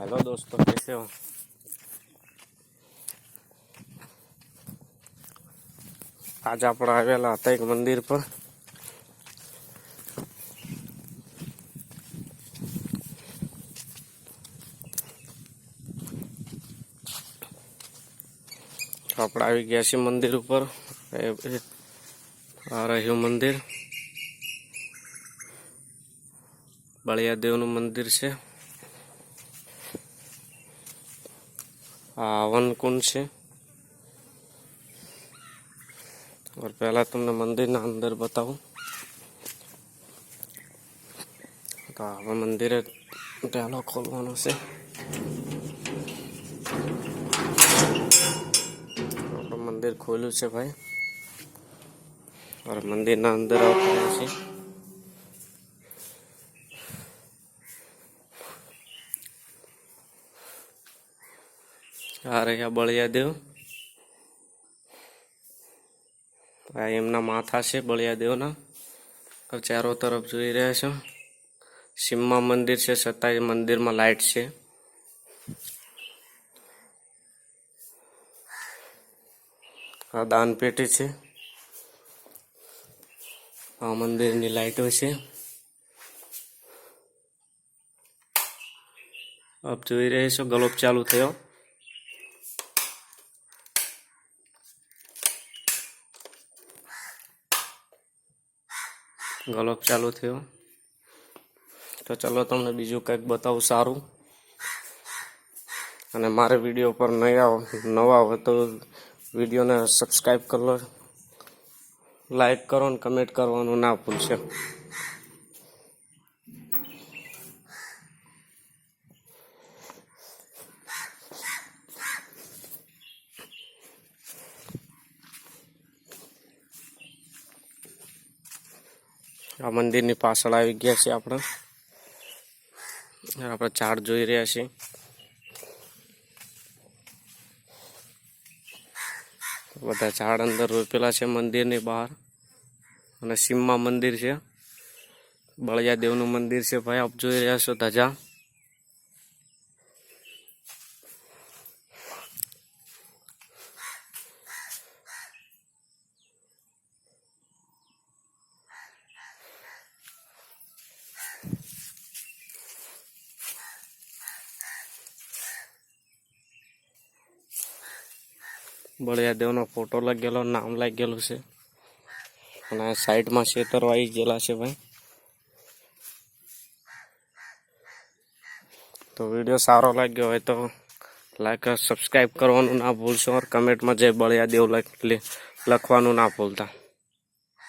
Hello दोस्तों कैसे हो आज આપણે આવેલા હતા એક મંદિર પર તો આપણે આવી ગયા છીએ મંદિર ઉપર એ- એ- આ રહ્યું મંદિર બળિયાદેવનું મંદિર છે આ હવનકુંડ છે और પહેલા તમને મંદિરના અંદર બતાવું તો હવે મંદિરે પહેલો ખોલવાનો છે આપણું મંદિર ખોલ્યું છે ભાઈ और મંદિરના અંદર આવતા છે આ રહ્યા બળિયાદેવ. આ એમના માથા છે બળિયાદેવના. ચારો તરફ જોઈ રહ્યા છો. સિમ્મા મંદિર છે છતાંય મંદિરમાં લાઇટ છે. આ દાનપેટી છે. આ મંદિરની લાઇટો છે. આપ જોઈ રહ્યા છો, ગલોપ ચાલુ થયો. ગલોપ ચાલુ થયો. તો ચાલો તમને બીજું કંઈક બતાવું સારું. અને મારે વીડિયો પર નહીં આવો નવા હોય તો વિડીયોને સબસ્ક્રાઈબ કરી લાઈક કરો અને કમેન્ટ કરવાનું ના ભૂલશે. આ મંદિરની પાછળ આવી ગયા છીએ આપણે. આપણે ઝાડ જોઈ રહ્યા છીએ. બધા ઝાડ અંદર રોપેલા છે મંદિરની બહાર. અને સીમમાં મંદિર છે. બળિયાદેવનું મંદિર છે ભાઈ, આપ જોઈ રહ્યા છો ધજા. બળિયાદેવનો ફોટો લાગેલો, નામ લાગેલું છે. અને સાઈડમાં ખેતરો વાઈ ગયેલા છે ભાઈ. તો વીડિયો સારો લાગ્યો હોય તો લાઈક સબસ્ક્રાઈબ કરવાનું ના ભૂલશો ઓર કમેન્ટમાં જય બળિયાદેવ લખ- લખવાનું ના ભૂલતા.